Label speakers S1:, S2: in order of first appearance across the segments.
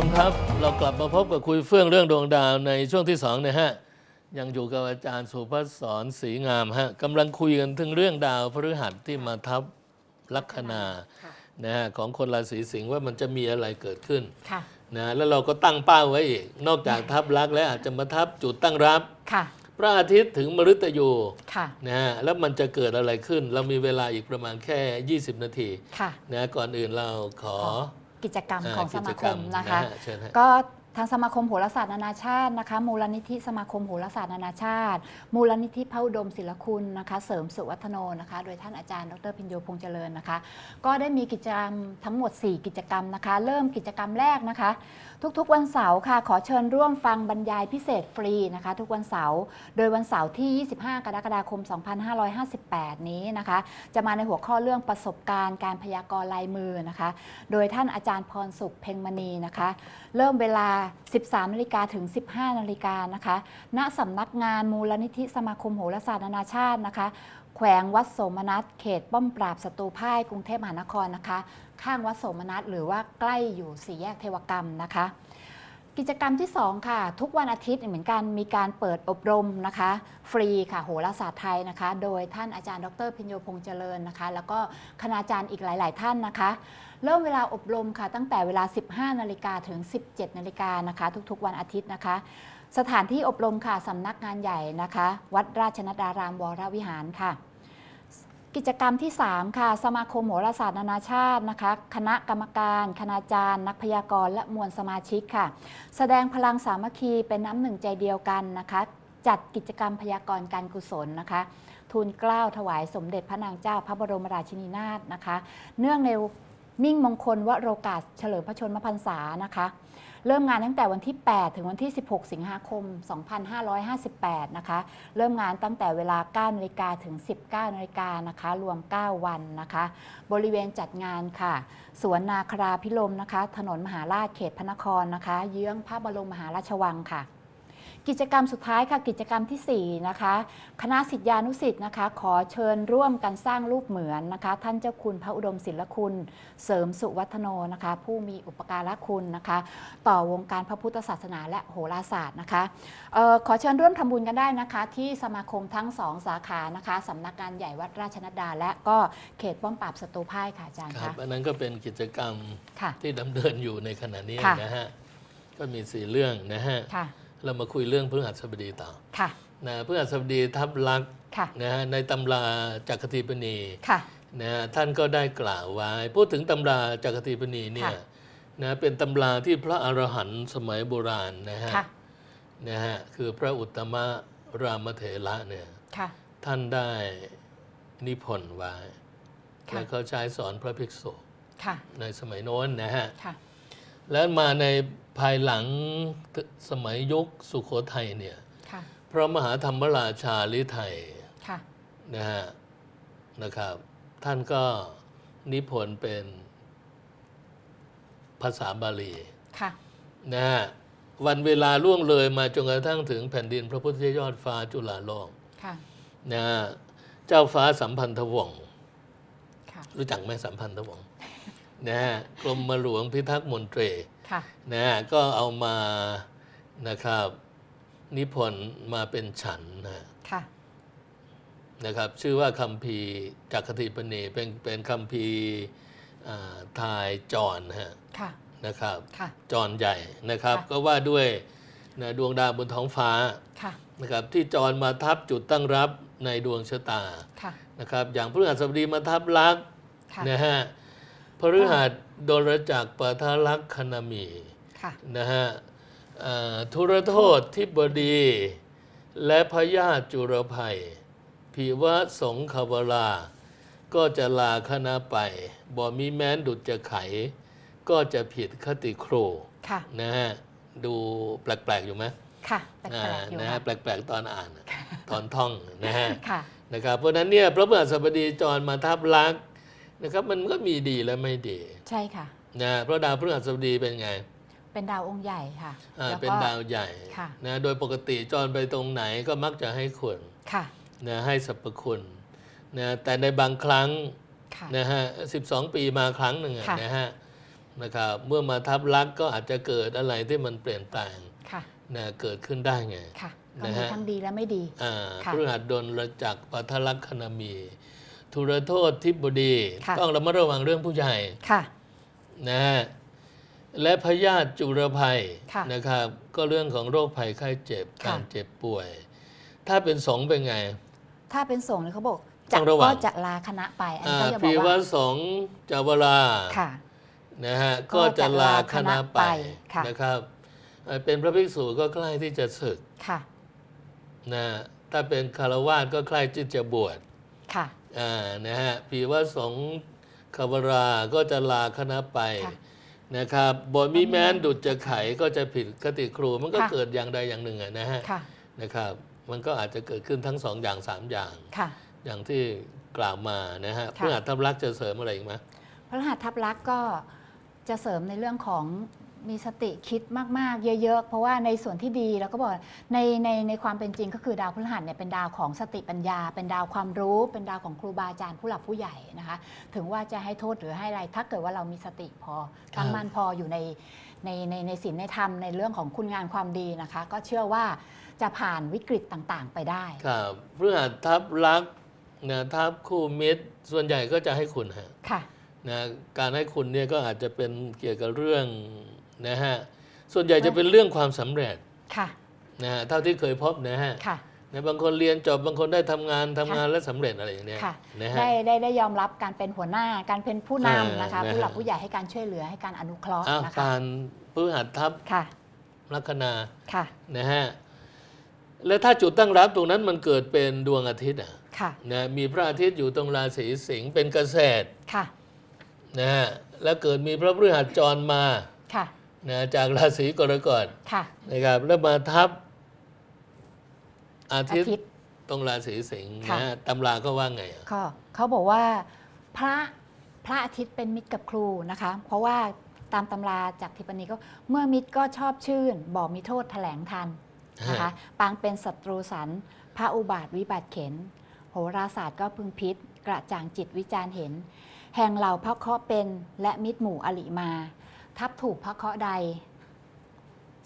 S1: ชมครับ เรากลับมาพบกับคุยเฟื่องเรื่องดวงดาวในช่วงที่สองนะฮะยังอยู่กับอาจารย์สุภัสสรศรีงามฮะกำลังคุยกันถึงเรื่องดาวพฤหัสที่มาทับลัคนา
S2: ค่ะ
S1: นะฮะของคนราศีสิงห์ว่ามันจะมีอะไรเกิดขึ้น
S2: ค่ะ
S1: นะแล้วเราก็ตั้งเป้าไว้อีก นอกจากทับลักษณ์แล้วอาจจะมาทับจุดตั้งรับ
S2: ค่ะ
S1: พระอาทิตย์ถึงมฤตยู
S2: ค่ะ
S1: นะฮะแล้วมันจะเกิดอะไรขึ้น เรามีเวลาอีกประมาณแค่ 20 นาที
S2: ค่ะ
S1: นะก่อนอื่นเราขอ
S2: กิจกรรมาของส
S1: กิ
S2: มา
S1: จ
S2: ค
S1: กรร
S2: มนะคะ
S1: ฮเชิญฮะ
S2: ก็ทางสมาคมโหราศาสตร์นานาชาตินะคะ มูลนิธิสมาคมโหราศาสตร์นานาชาติ มูลนิธิพระอุดมศิลคุณนะคะ เสริมสุวัฒโนนะคะ โดยท่านอาจารย์ดรพิญโยพงษ์เจริญนะคะ ก็ได้มีกิจกรรมทั้งหมด 4 กิจกรรมนะคะ เริ่มกิจกรรมแรกนะคะ ทุกๆวันเสาร์ค่ะ ขอเชิญร่วมฟังบรรยายพิเศษฟรีนะคะ ทุกวันเสาร์โดยวันเสาร์ที่ 25 กรกฎาคม 2558 นี้นะคะ จะมาในหัวข้อเรื่องประสบการณ์การพยากรณ์ลายมือนะคะ โดยท่านอาจารย์พรสุขเพ็งมณีนะคะ เริ่มเวลา 13นาฬิกาถึง 15นาฬิกานะคะ ณสำนักงานมูลนิธิสมาคมโหราศาสตร์นานาชาตินะคะแขวงวัดโสมนัสเขตป้อมปราบศัตรูพ่ายกรุงเทพมหานครนะคะ ข้างวัดโสมนัสหรือว่าใกล้อยู่สี่แยกเทวกรรมนะคะ กิจกรรมที่ 2 ค่ะ ทุกวันอาทิตย์เหมือนกันมีการเปิดอบรมนะคะ ฟรีค่ะโหราศาสตร์ไทยนะคะ โดยท่านอาจารย์ดรพิญโยพงษ์เจริญนะคะ แล้วก็คณาจารย์อีกหลาย ๆ ท่านนะคะ เริ่มเวลาอบรมค่ะ ตั้งแต่เวลา 15 นาฬิกาถึง 17 นาฬิกานะคะ ทุก ๆ วันอาทิตย์นะคะสถานที่อบรมค่ะสำนักงานใหญ่นะคะ วัดราชนดารามวรวิหารค่ะ กิจกรรมที่ 3 ค่ะ สมาคมโหราศาสตร์นานาชาตินะคะ คณะกรรมการ คณาจารย์ นักพยากรณ์และมวลสมาชิกค่ะ แสดงพลังสามัคคีเป็นน้ำหนึ่งใจเดียวกันนะคะ จัดกิจกรรมพยากรณ์การกุศลนะคะ ทูลเกล้าถวายสมเด็จพระนางเจ้าพระบรมราชินีนาถนะคะ เนื่องในมิ่งมงคลวโรกาสเฉลิมพระชนมพรรษานะคะ เริ่มงานตั้งแต่วันที่ 8 ถึงวันที่ 16 สิงหาคม 2558 นะคะ เริ่มงานตั้งแต่เวลา 9นาฬิกาถึง 19นาฬิกานะคะ รวม 9 วันนะคะ บริเวณจัดงานค่ะ สวนนาคราพิลมนะคะ ถนนมหาราชเขตพระนครนะคะ เยื้องพระบรมมหาราชวังค่ะ กิจกรรมสุดท้ายค่ะกิจกรรมทีสี่4 นะคะ คณะสิทธิานุสิทธิ์นะคะ ขอเชิญร่วมกันสร้างรูปเหมือนนะคะ ท่านเจ้าคุณพระอุดมศิลคุณ เสริมสุวัฒโนนะคะ ผู้มีอุปการะคุณนะคะ ต่อวงการพระพุทธศาสนาและโหราศาสตร์นะคะเออขอเชิญร่วมทำบุญกันได้นะคะ ที่สมาคมทั้งสองสาขานะคะสำนักงานใหญ่วัดราชนดดา และก็เขตป้อมปราบศัตรูพ่ายค่ะอาจารย์
S1: ครั
S2: คะ
S1: บอันนั้นก็เป็นกิจกรรม
S2: ค่ะ
S1: ที่ดำเนินอยู่ในขณะนี้
S2: ค่ะ
S1: นะฮะก็มีสี่เรื่องนะฮะ
S2: ค่ะ
S1: เรามาคุยเรื่องพฤหัสบดีต่อ
S2: ค่ะ
S1: นะพฤหัสบดีทับลักษณ์
S2: ค่ะ
S1: นะฮะในตำราจักรทีปณี
S2: ค่ะ
S1: นะฮะท่านก็ได้กล่าวไว้พูดถึงตำราจักรทีปณีเนี่ย
S2: ค่ะ
S1: นะเป็นตำราที่พระอรหันต์สมัยโบราณนะฮะ
S2: ค่ะ
S1: นะฮะคือพระอุตตมรามเถระเนี่ย
S2: ค่ะ
S1: ท่านได้นิพนธ์ไว้
S2: ค่ะ
S1: แล้วเขาใช้สอนพระภิกษุ
S2: ค่ะ
S1: ในสมัยโน้นนะฮะ
S2: ค่ะ
S1: แล้วมาใน ภายหลังสมัยยุคสุโขทัยเนี่ย
S2: ค่ะ
S1: พระมหาธรรมราชาลิไทย
S2: ค่ะ
S1: นะฮะนะครับ ท่านก็นิพนธ์เป็นภาษาบาลี
S2: ค่ะ
S1: นะฮะวันเวลาล่วงเลยมาจนกระทั่งถึงแผ่นดินพระพุทธยอดฟ้าจุฬาโลก
S2: ค่ะ
S1: นะฮะเจ้าฟ้าสัมพันธวงศ์
S2: ค่ะ
S1: รู้จักไหมสัมพันธวงศ์นะฮะกรมหลวงพิทักษ์มนตรี
S2: ค่ะ
S1: นะฮะก็เอามานะครับ นิพนธ์มาเป็นฉันนะ
S2: ค่ะ
S1: นะครับ ชื่อว่าคำพีร์จักรติปณีเป็นเป็นคำพีร์อ่าทายจรนะฮะ
S2: ค่ะ
S1: นะครับ
S2: ค่ะ
S1: จรใหญ่นะครับ
S2: ค่ะ
S1: ก็ว่าด้วยนะดวงดาวบนท้องฟ้า
S2: ค่ะ
S1: นะครับ ที่จรมาทับจุดตั้งรับในดวงชะตา
S2: ค่ะ
S1: นะครับ อย่างพฤหัสบดีมาทับลักษณ์
S2: ค่ะ
S1: นะฮะ พฤหัสโดรจักรปทาลักษณมี
S2: ค่ะ
S1: นะฮะเอ่อทุรโทษทิบดี และพยาธิจุรภัยผีวะสงขวรา ก็จะลาคณะไป บ่มีแม้นดุจจะไข ก็จะผิดคติครู
S2: ค่ะ
S1: นะฮะดูแปลก ๆ อยู่ไหม
S2: ค่ะแปล
S1: อ่าก
S2: ๆอยู่
S1: นะ
S2: ค่ะ
S1: ฮะแปลก ๆ ตอนอ่านอะตอนท่องนะฮะ
S2: ค่ะ
S1: นะครับเพราะฉะนั้นเนี่ยพระพฤหัสบดีจรมาทับลักษณ์ นะครับมันก็มีดีและไม่ดี
S2: ใช่ค่ะ
S1: นะเพราะดาวพฤหัสบดีเป็นไง
S2: เป็นดาวองค์ใหญ่ค่ะ
S1: อ่า
S2: แล้วก็
S1: เป็นดาวใหญ่
S2: ค่ะ
S1: นะโดยปกติจรไปตรงไหนก็มักจะให้คุณ
S2: ค่ะ
S1: นะให้สรรพคุณนะแต่ในบางครั้ง
S2: ค่ะ
S1: นะฮะ12ปีมาครั้งหนึ่งอะ
S2: ค่ะ
S1: นะฮะนะครับเมื่อมาทับลักษณ์ก็อาจจะเกิดอะไรที่มันเปลี่ยนแปลง
S2: ค่ะ
S1: นะเกิดขึ้นได้ไง
S2: ค่ะก็
S1: นะ
S2: มี
S1: ฮะ
S2: ทั้งดีและไม่ดี
S1: อ่า
S2: ค่ะ
S1: พฤหัสดลระจักรปัทลักษณมี ทุรโทษทิบดี
S2: ค่ะ
S1: ต้องระมัดระวังเรื่องผู้ใหญ่
S2: ค่ะ
S1: นะฮะและพยาธิจุรภัย
S2: ค่ะ
S1: นะครับ ก็เรื่องของโรคภัยไข้เจ็บ
S2: ค่ะ
S1: การเจ็บป่วย ถ้าเป็นสงฆ์เป็นไง
S2: ถ้าเป็นสงฆ์เนี่ยเขาบอก
S1: ต้
S2: จะ
S1: องระวัง
S2: ก็จะลาคณะไป อันนี้
S1: อ่า
S2: เขาจะบอ
S1: พี
S2: ก
S1: ว
S2: ว่า
S1: สงฆ์จาวรา
S2: ค่ะ
S1: นะฮะ
S2: ก็
S1: ก็จะลาคณะไป
S2: จะลาคณะไปค่ะ
S1: นะครับเอ่อเป็นพระภิกษุก็ใกล้ที่จะศึก
S2: ค่ะ
S1: นะถ้าเป็นคารวาสก็ใกล้ที่จะบวช
S2: ค่ะ
S1: อ่านะฮะพีวสงฆ์คาวราก็จะลาคณะไป
S2: ค่ะ
S1: นะครับบทมีแม้นดุจจะไขก็จะผิดคติครูมันก็
S2: ค่ะ
S1: เกิดอย่างใดอย่างหนึ่งอะนะฮะ
S2: ค่ะ
S1: นะครับ มันก็อาจจะเกิดขึ้นทั้งสองอย่างสามอย่าง
S2: ค่ะ
S1: อย่างที่กล่าวมานะฮะ
S2: ค่ะ
S1: เพื่ออาจทับลักษณ์จะเสริมอะไรอีกไหม
S2: พระรหัสทับลักษณ์ก็จะเสริมในเรื่องของ มีสติคิดมาก ๆ เยอะ ๆ เพราะว่าในส่วนที่ดีเราก็บอกในในในความเป็นจริงก็คือดาวพฤหัสเนี่ยเป็นดาวของสติปัญญา เป็นดาวความรู้ เป็นดาวของครูบาอาจารย์ผู้หลักผู้ใหญ่นะคะ ถึงว่าจะให้โทษหรือให้อะไรถ้าเกิดว่าเรามีสติพอตั้งมั่นพออยู่ในในในในศีลในธรรมในเรื่องของคุณงานความดีนะคะ ก็เชื่อว่าจะผ่านวิกฤตต่างๆ ไปได้
S1: ครับเพื่ออาจทับลักษณ์นะทับคู่มิตร ส่วนใหญ่ก็จะให้คุณฮะ
S2: ค่ะ
S1: นะการให้คุณเนี่ยก็อาจจะเป็นเกี่ยวกับเรื่อง นะฮะส่วนใหญ่จะเป็นเรื่องความสำเร็จ
S2: ค่ะ
S1: นะฮะเท่าที่เคยพบนะฮะ
S2: ค่ะ
S1: นะบางคนเรียนจบบางคนได้ทำงานทำงานและสำเร็จอะไรอย่างเนี้ย
S2: ค่ะ
S1: นะฮะ
S2: ได้ได้ได้ยอมรับการเป็นหัวหน้าการเป็นผู้
S1: เออนำ
S2: นะคะ
S1: นะฮะ
S2: ผู้หลักผู้ใหญ่ให้การช่วยเหลือให้การอนุเคราะห์
S1: อ้าว
S2: นะคะ
S1: การพฤหัสทับ
S2: ค่ะ
S1: ลัคนา
S2: ค่ะ
S1: นะฮะแล้วถ้าจุดตั้งรับตรงนั้นมันเกิดเป็นดวงอาทิตย์อะ
S2: ค่ะ
S1: นะมีพระอาทิตย์อยู่ตรงราศีสิงห์เป็นเกษตร
S2: ค่ะ
S1: นะฮะแล้วเกิดมีพระพฤหัสจรมา
S2: ค่ะ
S1: นะจากราศีกรกฎ
S2: ค่ะ
S1: นะครับแล้วมาทับอา
S2: อา
S1: ทิตย์
S2: ทิตย์
S1: ตรงราศีสิงห์
S2: ค่ะ
S1: นะฮะตำราก็ว่าไงอะ
S2: ก็เขาบอกว่าพระพระอาทิตย์เป็นมิตรกับครูนะคะ เพราะว่าตามตำราจากทิปนีก็เมื่อมิตรก็ชอบชื่น บอกมีโทษแถลงทันนะคะปางเป็นศัตรูสันพระอุบาทวิบัติเข็น โหราศาสตร์ก็พึงพิษ กระจ่างจิตวิจารณ์เห็น แห่งเหล่าพระเคราะห์เป็นและมิตรหมู่อลิมา ทับถูกพระเคราะห์ใด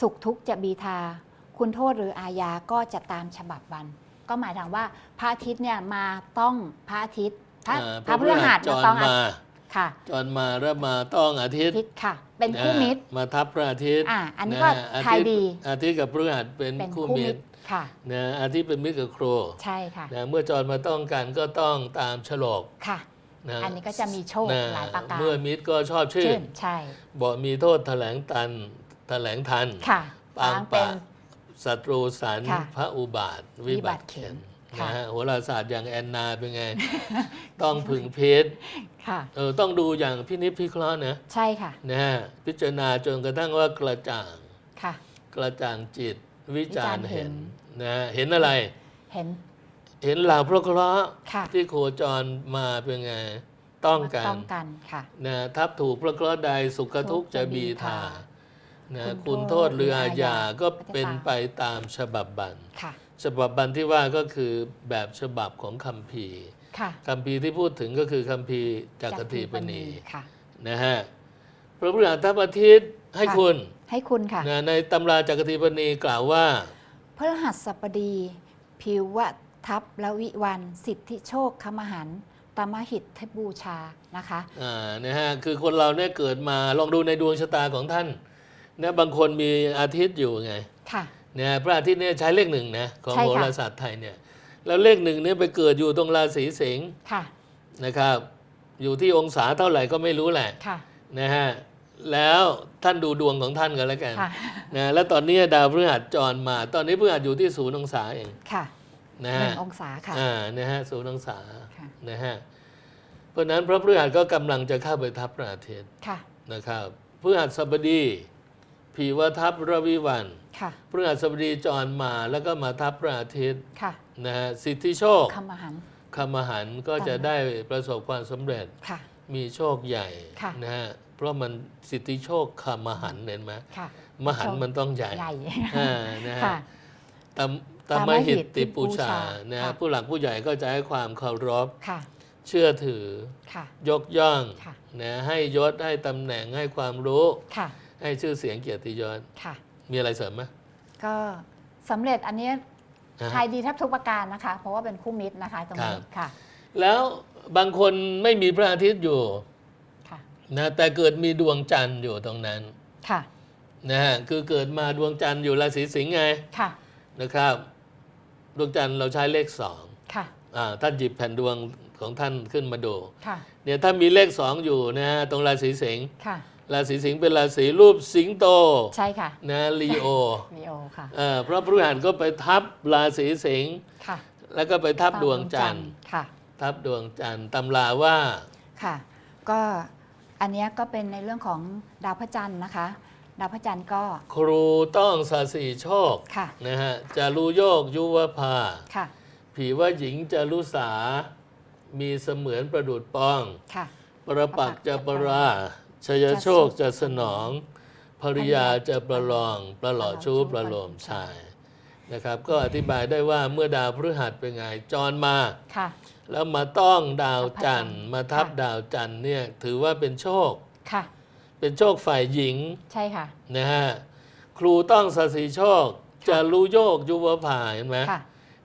S2: สุขทุกข์จะบีทา คุณโทษหรืออาญาก็จะตามฉบับวัน ก็หมายถึงว่าพระอาทิตย์เนี่ยมาต้องพระอาทิตย์พระ
S1: อ่า
S2: พระพฤหัส
S1: จ
S2: มารต้องอา
S1: มา
S2: ค่ะ
S1: จรมาแล้วมาต้องอาทิตย์
S2: อาทิตย์ค่ะ เป็นคู่มิตร
S1: นะมาทับพระอาทิตย์
S2: อ่าอันนี้ก็ะ
S1: ฮะ
S2: ทาย
S1: อาทิต
S2: ดี
S1: อาทิตย์กับพฤหัสเป็น
S2: เป็น
S1: คู่
S2: คู่
S1: มิ
S2: มิ
S1: ต
S2: ต
S1: ร
S2: รค่ะ
S1: นะอาทิตย์เป็นมิตรกับครู
S2: ใช่ค่ะ
S1: นะเมื่อจรมาต้องกันก็ต้องตามฉลก
S2: ค่ะ
S1: นะ
S2: อันนี้ก็จะมีโชค
S1: นะ
S2: หลายประการ
S1: เมื่อมิตรก็ชอบชื่
S2: ชื่
S1: น
S2: นใช่
S1: บอกมีโทษแถลงตันแถลงทัน
S2: ค่ะ
S1: ปาง
S2: เป็
S1: ปะ
S2: น
S1: ศัตรูสัน
S2: ค่ะ
S1: พระอุบาท วิบัติ
S2: วิบัติเข็
S1: เข็น
S2: นค่ะ
S1: นะฮะโหราศาสตร์อย่างแอนนาเป็นไง ต้องพึงเพชร
S2: ค่ะ
S1: เออต้องดูอย่างพินิจพิเคราะห์นะ
S2: ใช่ค่ะ
S1: นะฮะพิจารณาจนกระทั่งว่ากระจ่าง
S2: ค่ะ
S1: กระจ่างจิตวิจารณ์
S2: วิจารณ์เห็
S1: เห็น
S2: น
S1: นะฮะเห็นอะไร
S2: เห็น
S1: เห็นเหล่าพระเคราะห์
S2: ค่ะ
S1: ที่โคจรมาเป็นไงต้องกัน
S2: ต้องกันค่ะ
S1: นะทับถูกพระเคราะห์ใดสุขทุกข์จะบีทานะ
S2: คุ
S1: คุณ
S2: ณ
S1: โท
S2: โท
S1: ษ
S2: ษ
S1: หรือ
S2: หรือ
S1: อา
S2: อา
S1: ญา
S2: ญา
S1: ก็
S2: ก็จะ
S1: เป็น
S2: ตาม
S1: ไปตามฉบับบัญ
S2: ค่ะ
S1: ฉบับบัญที่ว่าก็คือแบบฉบับของคัมภีร์
S2: ค่ะ
S1: คัมภีร์ที่พูดถึงก็คือคัมภีร์จักรทีปณี
S2: ค่ะ
S1: นะฮะพระพุทธทัพอาทิตย์ให้
S2: ค่ะ
S1: คุณ
S2: ให้คุณค่ะ
S1: นะในตำราจักรทีปณีกล่าวว่า
S2: พฤหัสบดีพิวะ ทัพและวิวัน สิทธิโชคคมหันตมหิตเทพบูชานะคะ
S1: อ่านะฮะคือคนเราเนี่ยเกิดมาลองดูในดวงชะตาของท่านนะบางคนมีอาทิตย์อยู่ไง
S2: ค่ะ
S1: เนี่ยพระอาทิตย์เนี่ยใช้เลขหนึ่งนะของ
S2: ใช่
S1: โห
S2: ค่ะ
S1: ราศาสตร์ไทยเนี่ยแล้วเลขหนึ่งเนี่ยไปเกิดอยู่ตรงราศีสิงห์
S2: ค่ะ
S1: นะครับอยู่ที่องศาเท่าไหร่ก็ไม่รู้แหละ
S2: ค่ะ
S1: นะฮะแล้วท่านดูดวงของท่านกันแล้วกัน
S2: ค่ะ
S1: นะแล้วตอนนี้ดาวพฤหัสจรมา ตอนนี้พฤหัสอยู่ที่ศูนย์องศาเอง
S2: ค่ะ
S1: นะ
S2: หนึ่
S1: ฮะ
S2: งองศาค่ะ
S1: อ่านะฮะศูนย์องศา
S2: ค่ะ
S1: นะฮะเพราะฉะนั้นพระพฤหัสก็กำลังจะเข้าไปทับพระอาทิตย์
S2: ค่ะ
S1: นะครับพฤหัสบดี ผีวทับระวิวัน
S2: ค่ะ
S1: พฤหัสบดีจรมาแล้วก็มาทับพระอาทิตย์
S2: ค่ะ
S1: นะฮะสิทธิโชค
S2: คมหัน
S1: คำมหันต์ก็จะได้ประสบความสำเร็จ
S2: ค่ะ
S1: มีโชคใหญ่
S2: ค่ะ
S1: นะฮะเพราะมันสิทธิโชคคำมหันต์เห็นไหม
S2: ค่ะ
S1: มหันต์มันต้องใหญ่
S2: ใหญ่
S1: อ่านะฮะ
S2: ค่ะ
S1: ตามตามมหิ ตติปูชา
S2: ตามมหิตติปูชา
S1: นะฮะ
S2: ค่ะ
S1: ผู้หลักผู้ใหญ่ก็จะให้ความเคารพ
S2: ค่ะ
S1: เชื่อถือ
S2: ค่ะ
S1: ยกย่อง
S2: ค่ะ
S1: นะให้ยศให้ตำแหน่งให้ความรู้
S2: ค่ะ
S1: ให้ชื่อเสียงเกียรติยศ
S2: ค่ะ
S1: มีอะไรเสริมไหม
S2: ก็สำเร็จอันเนี้ย
S1: นะ
S2: ทายดีแทบทุกประการนะคะ เพราะว่าเป็นคู่มิตรนะคะตรงนี้
S1: ครับ
S2: ค่ะ
S1: แล้วบางคนไม่มีพระอาทิตย์อยู่
S2: ค่ะ
S1: นะแต่เกิดมีดวงจันทร์อยู่ตรงนั้น
S2: ค่ะ
S1: นะฮะคือเกิดมาดวงจันทร์อยู่ราศีสิงห์ไง
S2: ค่ะ
S1: นะครับ ดวงจันทร์เราใช้เลขสอง
S2: ค่ะ
S1: อ่าท่านหยิบแผ่นดวงของท่านขึ้นมาดู
S2: ค่ะ
S1: เนี่ยถ้ามีเลขสองอยู่นะฮะตรงราศีสิงห์
S2: ค่ะ
S1: ราศีสิงห์เป็นราศีรูปสิงโต
S2: ใช่ค่ะ
S1: นะลีโอ
S2: ลีโอค่ะ
S1: เอ่อเพราะพฤหัสก็ไปทับราศีสิงห์
S2: ค่ะ
S1: แล้วก็ไปทับดวงจันทร์
S2: ค่ะ
S1: ทับดวงจันทร์ตำราว่า
S2: ค่ะ ก็อันเนี้ยก็เป็นในเรื่องของดาวพระจันทร์นะคะ ดาวพระจันทร์ก็
S1: ครูต้องสาสีโชค
S2: ค่ะ
S1: นะฮะจะรู้โยกยุวภา
S2: ค่ะ
S1: ผีว่าหญิงจะรู้สา มีเสมือนประดุดปอง
S2: ค่ะ
S1: ประปักษ์จะประราชยโชคจะสนอง ภริยาจะประลอง ประหล่อชู้ประโลมชายนะครับ ก็อธิบายได้ว่าเมื่อดาวพฤหัสเป็นไงจรมา
S2: ค่ะ
S1: แล้วมาต้องดาวจันทร์
S2: ทับพระจันทร์
S1: มาทับ
S2: ค่ะ
S1: ดาวจันทร์เนี่ยถือว่าเป็นโชค
S2: ค่ะ
S1: เป็นโชคฝ่ายหญิง
S2: ใช่ค่ะ
S1: นะฮะครูต้องสาสีโชคจะรู้โยกยุวภาเห็นไหม
S2: ค่ะ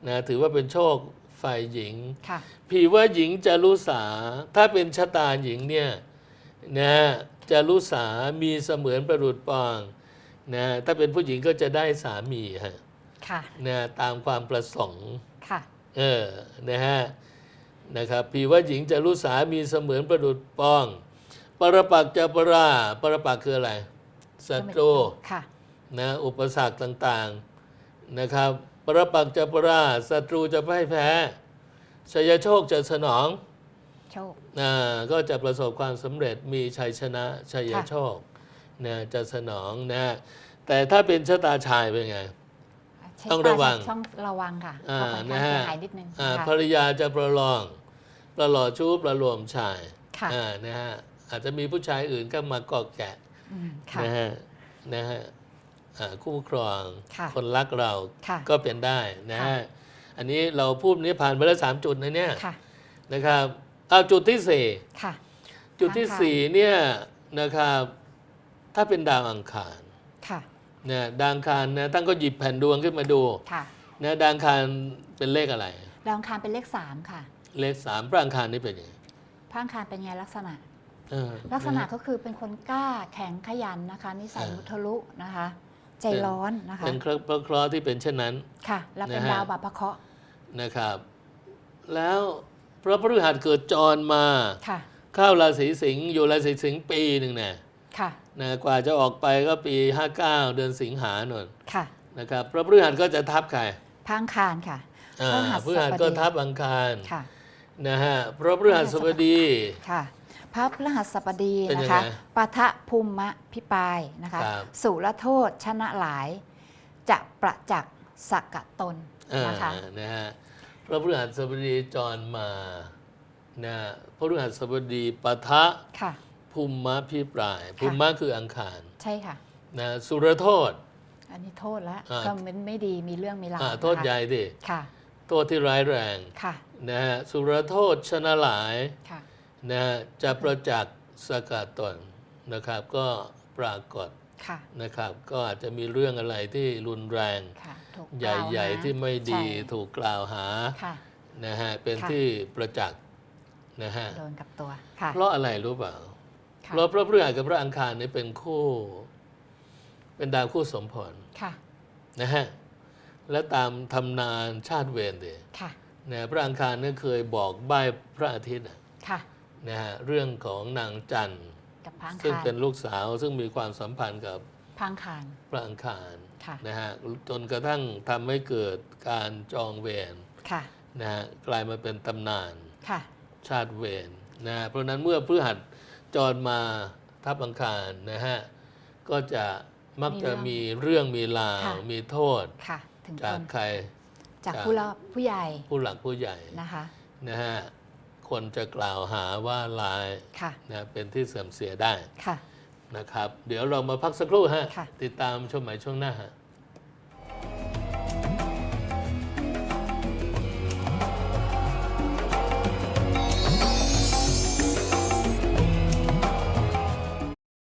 S1: นะถือว่าเป็นโชคฝ่ายหญิง
S2: ค่ะ
S1: ผีว่าหญิงจะรู้สา ถ้าเป็นชะตาหญิงเนี่ยนะจะรู้สา มีเสมือนประดุดปองนะถ้าเป็นผู้หญิงก็จะได้สามีฮะ
S2: ค่ะ
S1: นะตามความประสงค์
S2: ค่ะ
S1: เออนะฮะนะครับผีว่าหญิงจะรู้สา มีเสมือนประดุดปอง ปรปักษ์จะปราปรปักษ์คืออะไรศัตรู
S2: ค่ะ
S1: นะอุปสรรคต่างๆนะครับ ปรปักษ์จะปราศัตรูจะพ่ายแพ้ชัยโชคจะสนอง
S2: โชค
S1: นะก็จะประสบความสำเร็จมีชัยชนะชัย
S2: ค่ะ
S1: โชคนะจะสนองนะแต่ถ้าเป็นชะตาชายเป็นไง
S2: ใช้
S1: ต้องระวัง
S2: ปลาช่องระวังค่ะ
S1: อ่า
S2: เพราะค่อน
S1: นะ
S2: ข้าง
S1: ฮะ
S2: เสียหายนิดนึง
S1: อ่า
S2: ค่ะ
S1: ภรรยาจะประลอง ประหล่อชู้ประหลวมชาย
S2: ค่ะ
S1: อ่านะฮะ อาจจะมีผู้ชายอื่นก็มาเกาะแกะ
S2: อืมค่ะ
S1: นะฮะนะฮะอ่าคู่ครอง
S2: ค่ะ
S1: คนรักเรา
S2: ค่ะ
S1: ก็เป็นได้นะฮะอันนี้เราพูดนี้ผ่านไปแล้วสามจุดนะเนี่ย
S2: ค่ะ
S1: นะครับเอาจุดที่สี่
S2: ค่ะ
S1: จุดที่
S2: ค้างคา
S1: สี่เนี่ยนะครับถ้าเป็นดาวอังคาร
S2: ค่ะ
S1: นะดาวอังคารนะตั้งก็หยิบแผ่นดวงขึ้นมาดู
S2: ค่ะ
S1: นะดาวอังคารเป็นเลขอะไร
S2: ดาวอังคารเป็นเลขสามค่ะ
S1: เลขสามพระอังคารนี่เป็นยังไง
S2: พระอังคารเป็นไงลักษณะ
S1: เออ
S2: ลักษณะ
S1: นฮ
S2: ก็คือเป็นคนกล้าแข็งขยันนะคะ นิสัย
S1: อ่ามุ
S2: มุทะลุนะคะ ใจร้อนนะคะ
S1: เป็นเคราะห์เคราะห์ที่เป็นเช่นนั้น
S2: ค่ะแล้วเป็น
S1: นะฮะ
S2: ดาวบาปะเคราะห์
S1: นะครับ แล้วพระพฤหัสเกิดจรมา
S2: ค่ะ
S1: เข้าราศีสิงห์อยู่ราศีสิงห์ปีหนึ่งเนี่ย
S2: ค่ะ
S1: นะกว่าจะออกไปก็ปี 59 เดือนสิงหาหน่น
S2: ค่ะ
S1: นะครับพระพฤหัสก็จะทับใคร
S2: พระอังคารค่ะ
S1: อ่า
S2: พฤหัส
S1: พฤหัสก็
S2: บดี
S1: ทับอังคาร
S2: ค่ะ
S1: นะฮะพระพฤหัสบดี
S2: ค่ะ พระพฤหัสบดี
S1: เป็นยัง
S2: นะคะ
S1: ไง
S2: ปะทะภูมะพิปายนะคะ
S1: ครับ
S2: สุรโทษชนะหลาย จะประจักษ์สักกะตน
S1: อ่า
S2: นะคะ
S1: นะฮะพระพฤหัสบดีจรมานะพระพฤหัสบดีปะทะ
S2: ค่ะ
S1: ภูมิมะพิปรายภูมิมะคืออังคาร
S2: ใช่ค่ะ
S1: นะสุรโทษ
S2: อันนี้โทษแล้ว
S1: อ่า
S2: ก็มันไม่ดีมีเรื่องมีราว
S1: อ่า
S2: นะคะ
S1: โทษใหญ่ดิ
S2: ค่ะ
S1: โทษที่ร้ายแรง
S2: ค่ะ
S1: นะฮะสุรโทษชนะหลาย
S2: ค่ะ
S1: นะฮะจะประจักษ์สกัดตนนะครับ ก็ปรากฏ
S2: ค่ะ
S1: นะครับ ก็อาจจะมีเรื่องอะไรที่รุนแรง
S2: ค่ะถูก
S1: ใก
S2: ล่าว
S1: หญ่าๆที่ไม่ดี
S2: ใช่
S1: ถูกกล่าวหา
S2: ค่ะ
S1: นะฮะเป็น
S2: ค่ะ
S1: ที่ประจักษ์นะฮะ
S2: โดนกับตัวค่ะ
S1: เพราะอะไรรู้เปล่า
S2: ค่ะ
S1: เพราะพระพฤหัสกับพระอังคารนี่เป็นคู่ เป็นดาวคู่สมพล
S2: ค่ะ
S1: นะฮะและตามตำนานชาติเวรเดย
S2: ค่ะ
S1: นะพระอังคารนี่เคยบอกใบ้พระอาทิตย์น่ะ
S2: ค่ะ
S1: นะฮะเรื่องของนางจันทร์
S2: กับพัง
S1: ซึ่ง
S2: คาร
S1: เป็นลูกสาวซึ่งมีความสัมพันธ์กับ
S2: พังคาร
S1: พระอังคาร
S2: ค่ะ
S1: นะฮะจนกระทั่งทำให้เกิดการจองเวร
S2: ค่ะ
S1: นะฮะกลายมาเป็นตำนาน
S2: ค่ะ
S1: ชาติเวรนะฮะเพราะฉะนั้นเมื่อพฤหัสจรมาทับอังคารนะฮะก็จะมักจะมีเรื่องมีราว
S2: ค่ะ
S1: มีโทษ
S2: ค่ะถึง
S1: จา
S2: ค
S1: ก
S2: น
S1: ใคร
S2: จาก
S1: จาก
S2: ผู้รอบผู้ใหญ่
S1: ผู้หลักผู้ใหญ่
S2: นะคะ
S1: นะฮะ คนจะกล่าวหาว่าลาย
S2: ค่ะ
S1: นะเป็นที่เสื่อมเสียได้
S2: ค่ะ
S1: นะครับ เดี๋ยวเรามาพักสักครู่ฮะ
S2: ค่ะ
S1: ติดตามชมใหม่ช่วงหน้าฮะ